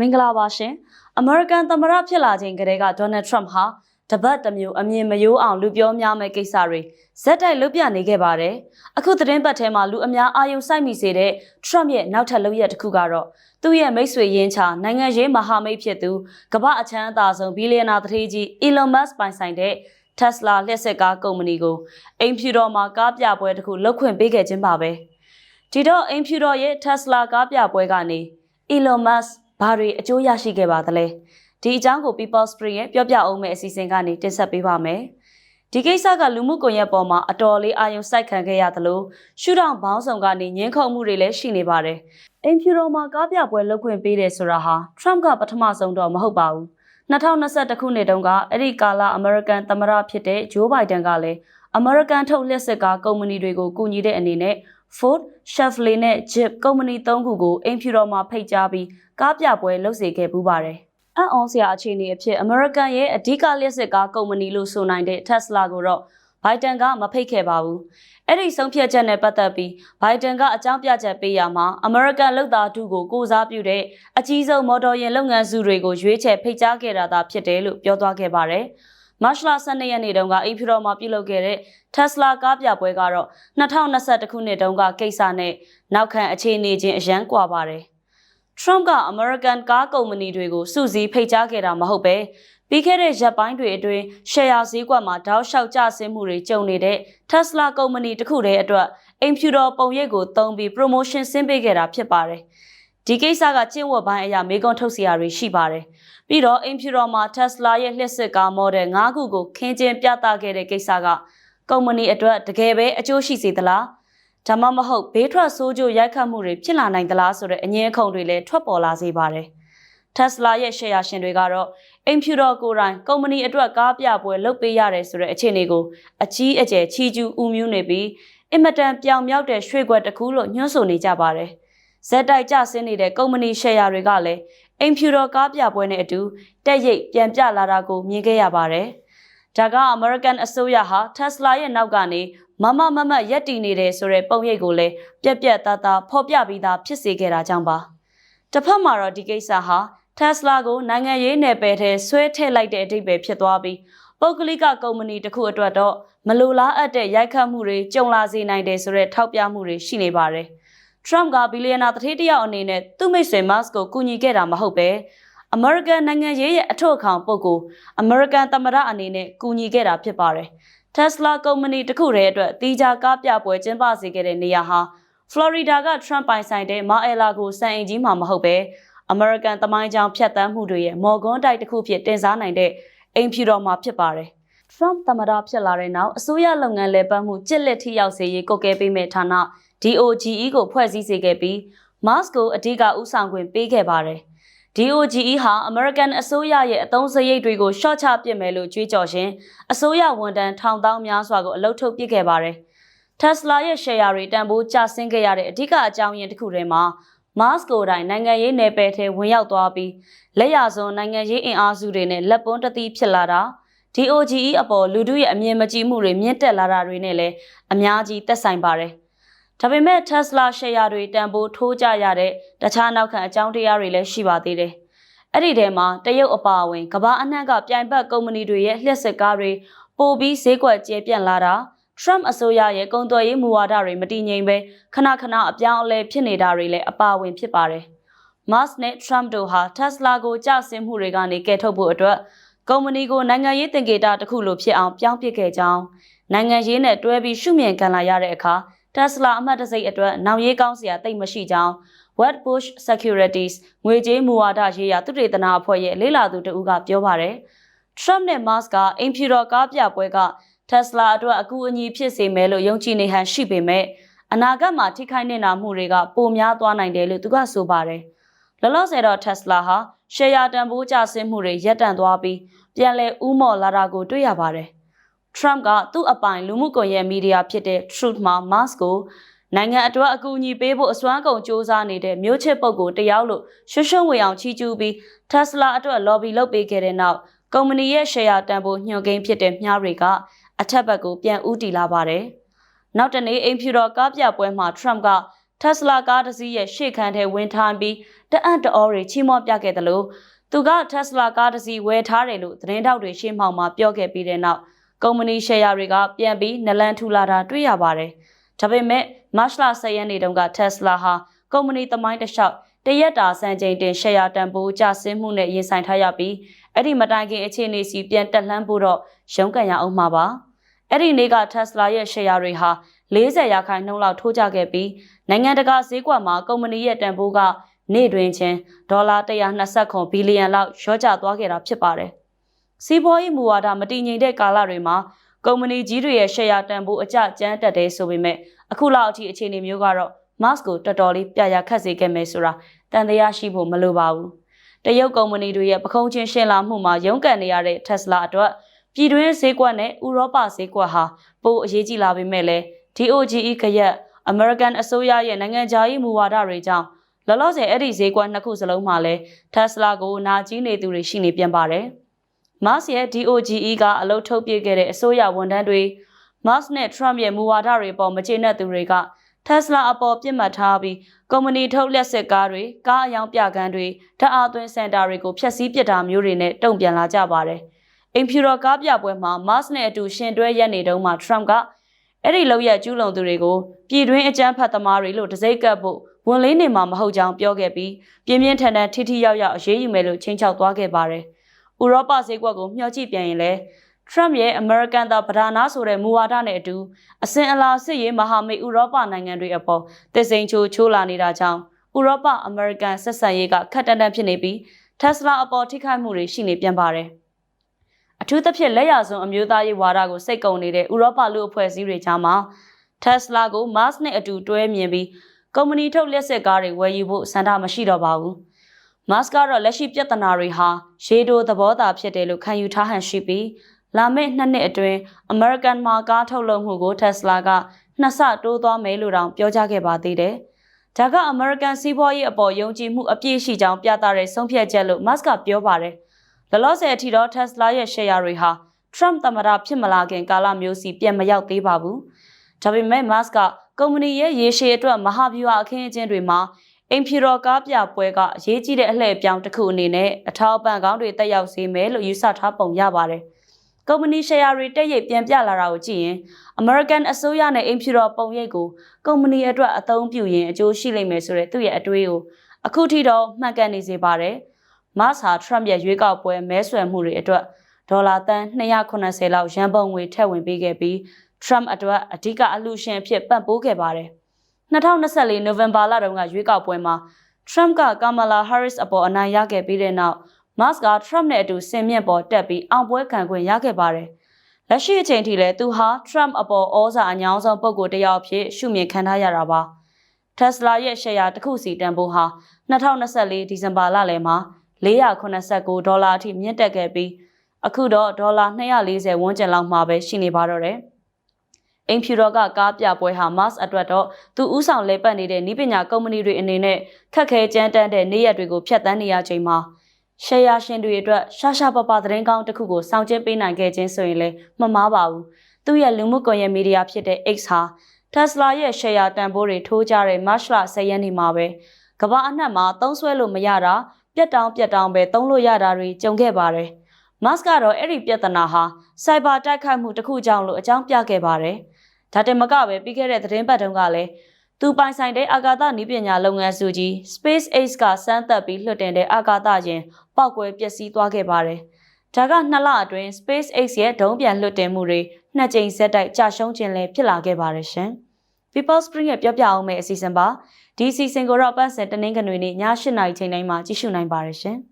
မင်္ဂလာပါရှင်အမေရိကန်သမ္မတဖြစ်လာချိန်ကတည်းကဒေါ်နယ်ထရမ့်ဟာတပတ်တစ်မျိုးအမြင်မယိုးအောင်လူပြောများမဲ့ကိစ္စတွေဇက်တိုက်လုပ်ပြနေခဲ့ပါတယ်အခုသတင်းပတ်ထဲမှာလူအများအာရုံစိုက်မိစေတဲ့ထရမ့်ရဲ့နောက်ထပ်လုပ်ရက်တစ်ခုကတော့သူ့ရဲ့မိတ်ဆွေရင်းချနိုင်ငံရေးမဟာမိတ်ဖြစ်သူကမ္ဘာအချမ်းအသာဆုံးဘီလီယံနာတထေးကြီး Elon Musk ပိုင်ဆိုင်တဲ့ Tesla လျှက်စစ်ကားကုမ္ပဏီကိုအိမ်ဖြူတော်မှာကားပြပွဲတစ်ခုလုပ်ခွင့်ပေးခဲ့ခြင်းပါပဲဒီတော့အိမ်ဖြူတော်ရဲ့ Tesla ကားပြပွဲကနေ Elon Musk ဘာတွေအကျိုးရရှိခဲ့ပါသလဲဒီအကြောင်းကို People Spring ရဲ့ပြောပြအောင်မယ့်အစီအစဉ်ကနေတင်ဆက်ပေးပါမယ်ဒီကိစ္စကလူမှုကွန်ရက်ပေါ်မှာအတော်လေးအာရုံစိုက်ခံခဲ့ရသလိုရှုထောင့်ဘောင်းဆောင်ကနေညှင်းခုန်မှုတွေလည်းရှိနေပါတယ်အိမ်ဖြူတော်မှာကားပြပွဲလုပ်ခွင့်ပေးတယ်ဆိုတာဟာ Trump ကပထမဆုံးတော့မဟုတ်ပါဘူး2021ခုနှစ်တုန်းကအဲ့ဒီကာလအမေရိကန်သမ္မတဖြစ်တဲ့ဂျိုးဘိုင်ဒန်ကလည်းအမေရိကန်ထုတ်လျှက်စစ်ကားကုမ္ပဏီတွေကိုကူညီတဲ့အနေနဲ့ Ford, Chevrolet နဲ့ Jeep ကုမ္ပဏီ၃ခုကိုအိမ်ဖြူတော်မှာဖိတ်ကြားပြီးကားပြပွဲလုပ်စေခဲ့ပူးပါတယ်။အံ့ဩစရာအခြေအနေအဖြစ် American ရဲ့အဓိကလျှက်စစ်ကားကုမ္ပဏီလို့ဆိုနိုင်တဲ့ Tesla ကိုတော့ Biden ကမဖိတ်ခဲ့ပါဘူး။အဲ့ဒီဆုံးဖြတ်ချက်နဲ့ပတ်သက်ပြီး Biden ကအကြောင်းပြချက်ပေးရမှာ American လုပ်သားထုကိုကိုစားပြုတဲ့အကြီးဆုံးမော်တော်ယာဉ်လုပ်ငန်းစုတွေကိုရွေးချယ်ဖိတ်ကြားခဲ့တာသာဖြစ်တယ်လို့ပြောသွားခဲ့ပါတယ်။ မတ်လ12ရက်နေ့တုန်းကအိမ်ဖြူတော်မှာပြုလုပ်ခဲ့တဲ့ Tesla ကားပြပွဲကတော့2021ခုနှစ်တုန်းကကိစ္စနဲ့နောက်ခံအခြေအနေချင်းအရန်ကွာပါတယ်။ Trump က American ကားကုမ္ပဏီတွေကိုစုစည်းဖိတ်ကြားခဲ့တာမဟုတ်ပဲပြီးခဲ့တဲ့ရက်ပိုင်းတွေအတွင်းရှယ်ယာဈေးကွက်မှာတောက်လျှောက်ကျဆင်းမှုတွေကြုံနေတဲ့ Tesla ကုမ္ပဏီတစ်ခုတည်းအတွက်အိမ်ဖြူတော်ပုံရိပ်ကိုသုံးပြီး promotion ဆင်းပေးခဲ့တာဖြစ်ပါတယ်။ ဒီကိစ္စကကျင့်ဝတ်ပိုင်းအရာမေကွန်ထုတ်စရာတွေရှိပါတယ်။ပြီးတော့အိမ်ဖြူတော်မှာ Tesla ရဲ့လျှက်စစ်ကား model ၅ခုကိုခင်းကျင်းပြသခဲ့တဲ့ကိစ္စကကုမ္ပဏီအတွက်တကယ်ပဲအကျိုးရှိစေသလားဒါမှမဟုတ်ဘေးထွက်ဆိုးကျိုးရိုက်ခတ်မှုတွေဖြစ်လာနိုင်သလားဆိုတဲ့အငြင်းအခုန်တွေလည်းထွက်ပေါ်လာစေပါတယ်။ Tesla ရဲ့ share ရှင်တွေကတော့အိမ်ဖြူတော်ကိုယ်တိုင်ကုမ္ပဏီအတွက်ကားပြပွဲလုပ်ပေးရတယ်ဆိုတဲ့အခြေအနေကိုအကြီးအကျယ်ချီးကျူးဥမြူးနေပြီးအင်မတန်ပြောင်မြောက်တဲ့ရွှေခွက်တစ်ခုလို့ညွှန်းဆိုနေကြပါတယ်။ ဇက်တိုက်ကျဆင်းနေတဲ့ကုမ္ပဏီ share တွေကလည်းအိမ်ဖြူတော်ကားပြပွဲနဲ့အတူတက်ရိတ်ပြန်ပြလာတာကိုမြင်ခဲ့ရပါတယ်။ဒါက American အစိုးရဟာ Tesla ရဲ့နောက်ကနေမမမမရက်တည်နေတယ်ဆိုတဲ့ပုံရိပ်ကိုလည်းပြက်ပြက်သားသားဖော်ပြပြီးသားဖြစ်စေခဲ့တာကြောင့်ပါတစ်ဖက်မှာတော့ဒီကိစ္စဟာ Tesla ကိုနိုင်ငံရေးနယ်ပယ်ထဲဆွဲထည့်လိုက်တဲ့အဓိပ္ပာယ်ဖြစ်သွားပြီးပုဂ္ဂလိကကုမ္ပဏီတစ်ခုအတွက်တော့မလိုလားအပ်တဲ့ရိုက်ခတ်မှုတွေကြုံလာစေနိုင်တယ်ဆိုတဲ့ထောက်ပြမှုတွေရှိနေပါတယ်။ Trump ကဘီလီယံနာတထေးတယောက်အနေနဲ့သူ့မိတ်ဆွေ Musk ကိုကူညီခဲ့တာမဟုတ်ပဲအမေရိကန်နိုင်ငံရေးရဲ့အထောက်အခံပုဂ္ဂိုလ်အမေရိကန်သမ္မတအနေနဲ့ကူညီခဲ့တာဖြစ်ပါတယ်။ Tesla ကုမ္ပဏီတစ်ခုတည်းအတွက်တီးခြားကားပြပွဲကျင်းပစေခဲ့တဲ့နေရာဟာဖလော်ရီဒါက Trump ပိုင်ဆိုင်တဲ့မာအယ်လာကိုစံအိမ်ကြီးမှာမဟုတ်ပဲအမေရိကန်သမိုင်းကြောင်ဖြတ်တန်းမှုတွေရဲ့မော်ကွန်းတိုက်တစ်ခုဖြစ်တင်စားနိုင်တဲ့အိမ်ဖြူတော်မှာဖြစ်ပါတယ်။ Trump သမ္မတဖြစ်လာတဲ့နောက်အစိုးရလုပ်ငန်းလဲပတ်မှုကြစ်လက်ထိရောက်စေရေးကုတ်ကဲပေးမဲ့ဌာန DOGE ကိုဖွဲ့စည်းစေခဲ့ပြီး Musk ကိုအဓိကဥဆောင်ခွင့်ပေးခဲ့ပါတယ်။ DOGE ဟာ American အစိုးရရဲ့အသုံးစရိတ်တွေကို short ချပစ်မယ်လို့ကြွေးကြော်ရှင်အစိုးရဝန်ထမ်းထောင်တောင်းများစွာကိုအလုထုတ်ပစ်ခဲ့ပါတယ်။ Tesla ရဲ့ share တွေတန်ဖိုးကျဆင်းခဲ့ရတဲ့အဓိကအကြောင်းရင်းတစ်ခုထဲမှာ Musk ကိုယ်တိုင်နိုင်ငံရေးနယ်ပယ်ထဲဝင်ရောက်သွားပြီးလက်ရစွန်းနိုင်ငံရေးအင်အားစုတွေနဲ့လက်ပွန်းတသီးဖြစ်လာတာ DOGE အပေါ်လူထုရဲ့အမြင်မကြည်မှုတွေမြင့်တက်လာတာတွေနဲ့လည်းအများကြီးသက်ဆိုင်ပါတယ်။ ဒါပေမဲ့ Tesla share တွေတန်ဖိုးထိုးကြရတဲ့တခြားနောက်ခံအကြောင်းတရားတွေလည်းရှိပါသေးတယ်။အဲ့ဒီထဲမှာတရုတ်အပါအဝင်ကမ္ဘာအနှံ့ကပြိုင်ဘက်ကုမ္ပဏီတွေရဲ့လျှက်စစ်ကားတွေပိုပြီးဈေးကွက်ကျဲပြန့်လာတာ Trump အစိုးရရဲ့ကုန်သွယ်ရေးမူဝါဒတွေမတည်ငြိမ်ပဲခဏခဏအပြောင်းအလဲဖြစ်နေတာတွေလည်းအပါအဝင်ဖြစ်ပါတယ်။ Musk နဲ့ Trump တို့ဟာ Tesla ကိုကြဆင်းမှုတွေကနေကယ်ထုတ်ဖို့အတွက်ကုမ္ပဏီကိုနိုင်ငံရေးသင်္ကေတတစ်ခုလိုဖြစ်အောင်ပြောင်းပစ်ခဲ့ကြောင်းနိုင်ငံရေးနဲ့တွဲပြီးရှုမြင်ခံလာရတဲ့အခါ Tesla အမှတ်တစိတ်အတွက်နောက်ရေးကောင်းစရာတိတ်မရှိကြောင်း Wedbush Securities ငွေကြေးမူဝါဒရေးရာသုတေသနအဖွဲ့ရဲ့လေးလာသူတဦးကပြောပါတယ်။ Trump နဲ့ Musk ကအိမ်ဖြူတော်ကားပြပွဲက Tesla အတွက်အကူအညီဖြစ်စေမယ်လို့ယုံကြည်နေဟန်ရှိပေမဲ့အနာဂတ်မှာထိခိုက်နေတာမှုတွေကပိုများသွားနိုင်တယ်လို့သူကဆိုပါတယ်။လောလောဆယ်တော့ Tesla ဟာ share တန်ဖိုးကျဆင်းမှုတွေရပ်တန့်သွားပြီးပြန်လည်ဥမော်လာတာကိုတွေ့ရပါတယ်။ Trump ကသူ့အပိုင်လူမှုကွန်ရက်မီဒီယာဖြစ်တဲ့ Truth မှာ Musk ကိုနိုင်ငံအတွက်အကူအညီပေးဖို့အစွမ်းကုန်စ조사နေတဲ့မျိုးချစ်ပုဂ္ဂိုလ်တယောက်လို့ရွှွှွှွဝေအောင်ချီးကျူးပြီး Tesla အတွက် lobby လုပ်ပေးခဲ့တဲ့နောက်ကုမ္ပဏီရဲ့ share တန်ဖိုးညှို့ကိန်းဖြစ်တဲ့မြားတွေကအထက်ဘက်ကိုပြန်ဦးတည်လာပါတယ်။နောက်တနေ့အိမ်ဖြူတော်ကားပြပွဲမှာ Trump က Tesla ကားတစ်စီးရဲ့ရှေ့ခန်းထဲဝင်ထိုင်ပြီးတအံ့တအောတွေချီးမွမ်းပြခဲ့တယ်လို့သူက Tesla ကားတစ်စီးဝယ်ထားတယ်လို့သတင်းတောက်တွေရှေ့မှောက်မှာပြောခဲ့ပြီးတဲ့နောက် ကုမ္ပဏီရှယ်ယာတွေကပြန်ပြီးနလန်ထူလာတာတွေ့ရပါတယ်။ဒါပေမဲ့မတ်လ10ရက်နေ့တုန်းက Tesla ဟာကုမ္ပဏီသမိုင်းတစ်လျှောက်တရက်တာစံချိန်တင်ရှယ်ယာတန်ဖိုးကျဆင်းမှုနဲ့ရင်ဆိုင်ထားရပြီးအဲ့ဒီမတိုင်ခင်အခြေအနေစီပြန်တက်လှမ်းဖို့တော့ရုန်းကန်ရအောင်မှာပါ။အဲ့ဒီနေ့က Tesla ရဲ့ရှယ်ယာတွေဟာ40ရာခိုင်နှုန်းလောက်ထိုးကျခဲ့ပြီးနိုင်ငံတကာဈေးကွက်မှာကုမ္ပဏီရဲ့တန်ဖိုးကနေ့တွင်ချင်းဒေါ်လာ120ဘီလီယံလောက်လျော့ကျသွားခဲ့တာဖြစ်ပါတယ်။ စီးပွားရေးမူဝါဒမတည်ငြိမ်တဲ့ကာလတွေမှာကုမ္ပဏီကြီးတွေရဲ့ရှယ်ယာတန်ဖိုးအကျကျန်းတက်တယ်ဆိုပေမဲ့အခုလောက်အထိအခြေအနေမျိုးကတော့ Musk ကိုတော်တော်လေးပြရခတ်စေခဲ့မယ်ဆိုတာတန်တရားရှိဖို့မလိုပါဘူး။တရုတ်ကုမ္ပဏီတွေရဲ့ပခုံးချင်းရှင်းလာမှုမှာရုန်းကန်နေရတဲ့ Tesla အတွက်ပြည်တွင်းဈေးကွက်နဲ့ဥရောပဈေးကွက်ဟာပိုအရေးကြီးလာပေမဲ့လည်း DOGE ကရက် American အစိုးရရဲ့နိုင်ငံခြားရေးမူဝါဒတွေကြောင့်လောလောဆယ်အဲ့ဒီဈေးကွက်နှစ်ခုစလုံးမှာလည်း Tesla ကိုနာကြီးနေသူတွေရှိနေပြန်ပါတယ်။ Musk ရဲ့ DOGE ကအလုပ်ထုတ်ပြခဲ့တဲ့အစိုးရဝန်ထမ်းတွေ Musk နဲ့ Trump ရဲ့မူဝါဒတွေပေါ်မကျေနပ်သူတွေက Tesla အပေါ်ပြစ်မှတ်ထားပြီးကုမ္ပဏီထုတ်လက်စစ်ကားတွေကားအယောင်ပြကန်းတွေဓာတ်အားသွင်းစင်တာတွေကိုဖျက်ဆီးပစ်တာမျိုးတွေနဲ့တုံ့ပြန်လာကြပါတယ်။အိမ်ဖြူတော်ကားပြပွဲမှာ Musk နဲ့အတူရှင်တွဲရက်နေတုန်းမှာ Trump ကအဲ့ဒီလောက်ရကျူးလွန်သူတွေကိုပြည်တွင်းအကြမ်းဖက်သမားတွေလို့တစိမ့်ကပ်ဖို့ဝန်လေးနေမှာမဟုတ်ကြောင်းပြောခဲ့ပြီးပြင်းပြင်းထန်ထန်ထိထိရောက်ရောက်အရေးယူမယ်လို့ချင်းချောက်သွားခဲ့ပါတယ်။ ဥရောပဈေးကွက်ကိုမျှော်ကြည့်ပြန်ရင်လည်း Trump ရဲ့ American သာဗဒါနာဆိုတဲ့မူဝါဒနဲ့အတူအစဉ်အလာစစ်ရေးမဟာမိတ်ဥရောပနိုင်ငံတွေအပေါ်တည်စိန်ချိုးချိုးလာနေတာကြောင့်ဥရောပ American ဆက်ဆံရေးကခက်တန်တန်ဖြစ်နေပြီး Tesla အပေါ်ထိခိုက်မှုတွေရှိနေပြန်ပါတယ်။အထူးသဖြင့်လက်ရဆုံးအမျိုးသားရေးဝါဒကိုစိတ်ကုံနေတဲ့ဥရောပလူအဖွဲ့အစည်းတွေကြားမှာ Tesla ကို Musk နဲ့အတူတွဲမြင်ပြီးကုမ္ပဏီထုတ်လက်စစ်ကားတွေဝယ်ယူဖို့စံတာမရှိတော့ပါဘူး။ Musk ကတော့လက်ရှိပြဿနာတွေဟာရေတိုသဘောသာဖြစ်တယ်လို့ခံယူထားဟန်ရှိပြီးလာမယ့်နှစ်နှစ်အတွင်း American မှာကားထုတ်လုပ်မှုကို Tesla ကနှစ်ဆတိုးသွားမယ်လို့တောင်ပြောကြားခဲ့ပါသေးတယ်။ဒါက American စီးပွားရေးအပေါ်ယုံကြည်မှုအပြည့်ရှိကြောင်းပြသတဲ့ဆုံးဖြတ်ချက်လို့ Musk ကပြောပါတယ်။လောလောဆယ်အထိတော့ Tesla ရဲ့ share တွေဟာ Trump သမ္မတဖြစ်မလာခင်ကာလမျိုးစီပြန်မရောက်သေးပါဘူး။ဒါပေမဲ့ Musk ကကုမ္ပဏီရဲ့ရေရှည်အတွက်မဟာဗျူဟာအခင်းအကျင်းတွေမှာ အင်ဖြူတော်ကားပြပွဲကအရေးကြီးတဲ့အလှည့်ပြောင်းတစ်ခုအနေနဲ့အထောက်အပံ့ကောင်းတွေတက်ရောက်စေမယ်လို့ယူဆထားပုံရပါတယ်။ကုမ္ပဏီရှယ်ယာတွေတက်ရိပ်ပြန်ပြလာတာကိုကြည့်ရင် American အစိုးရနဲ့အင်ဖြူတော်ပုံရိပ်ကိုကုမ္ပဏီအတွက်အသုံးပြုရင်အကျိုးရှိလိမ့်မယ်ဆိုတဲ့သူ့ရဲ့အတွေးကိုအခုထိတော့မှတ်ကန်နေစေပါတယ်။ Mars ဟာ Trump ရဲ့ရွေးကောက်ပွဲမဲဆွယ်မှုတွေအတွက်ဒေါ်လာတန်280လောက်ရန်ပုံငွေထည့်ဝင်ပေးခဲ့ပြီး Trump အတွက်အဓိကအလှူရှင်အဖြစ်ပံ့ပိုးခဲ့ပါတယ်။ 2024နိုဝင်ဘာလတုန်းကရွေးကောက်ပွဲမှာ Trump က Kamala Harris အပေါ်အနိုင်ရခဲ့ပြီးတဲ့နောက် Musk က Trump နဲ့အတူဆင်မြင့်ပေါ်တက်ပြီးအောင်ပွဲခံခွင့်ရခဲ့ပါတယ်။လက်ရှိအချိန်ထိလည်းသူဟာ Trump အပေါ်ဩဇာအညောင်းဆုံးပုဂ္ဂိုလ်တစ်ယောက်ဖြစ်ရှုမြင်ခံထားရတာပါ။ Tesla ရဲ့ရှယ်ယာတစ်ခုစီတန်ဖိုးဟာ2024ဒီဇင်ဘာလလယ်မှာ489ဒေါ်လာအထိမြင့်တက်ခဲ့ပြီးအခုတော့ဒေါ်လာ240ဝန်းကျင်လောက်မှာပဲရှိနေပါတော့တယ်။ အင်ဖြူတော်ကကားပြပွဲဟာ Mars အတွက်တော့သူဥဆောင်လဲပတ်နေတဲ့ဤပညာကုမ္ပဏီတွေအနေနဲ့ခက်ခဲကြမ်းတမ်းတဲ့နေ့ရက်တွေကိုဖျက်ဆီးနေရချိန်မှာရှယ်ယာရှင်တွေအတွက်ရှာရှာပပသတင်းကောင်းတစ်ခုကိုစောင့်ကြည့်ပေးနိုင်ခဲ့ခြင်းဆိုရင်လည်းမမှားပါဘူး။သူ့ရဲ့လူမှုကွန်ရက်မီဒီယာဖြစ်တဲ့ X ဟာ Tesla ရဲ့ရှယ်ယာတန်ဖိုးတွေထိုးကြတဲ့ March လ10ရက်နေ့မှာပဲကမ္ဘာအနှံ့မှာသုံးဆွဲလို့မရတာပြက်တောင်းပြက်တောင်းပဲသုံးလို့ရတာတွေကြုံခဲ့ပါတယ်။ Musk ကတော့အဲ့ဒီပြဿနာဟာစိုက်ဘာတိုက်ခိုက်မှုတစ်ခုကြောင့်လို့အကြောင်းပြခဲ့ပါတယ်။ ဒါတင်မကပဲပြီးခဲ့တဲ့သတင်းပတ်တုန်းကလည်းသူပိုင်ဆိုင်တဲ့အာကာသနည်းပညာလုပ်ငန်းစုကြီး SpaceX ကစမ်းသပ်ပြီးလွှတ်တင်တဲ့အာကာသယာဉ်ပောက်ကွဲပျက်စီးသွားခဲ့ပါတယ်။ဒါကနှစ်လအတွင်း SpaceX ရဲ့ဒုံးပြန်လွှတ်တင်မှုတွေနှစ်ကြိမ်ဆက်တိုက်ကြာရှုံးခြင်းလည်းဖြစ်လာခဲ့ပါတယ်ရှင်။ People Spring ရဲ့ပြောပြအောင်မယ့်အစီအစဉ်ပါ။ဒီအစီအစဉ်ကိုတော့ပတ်စံတနင်္ဂနွေနေ့ည8:00နာရီချိန်တိုင်းမှာကြည့်ရှုနိုင်ပါတယ်ရှင်။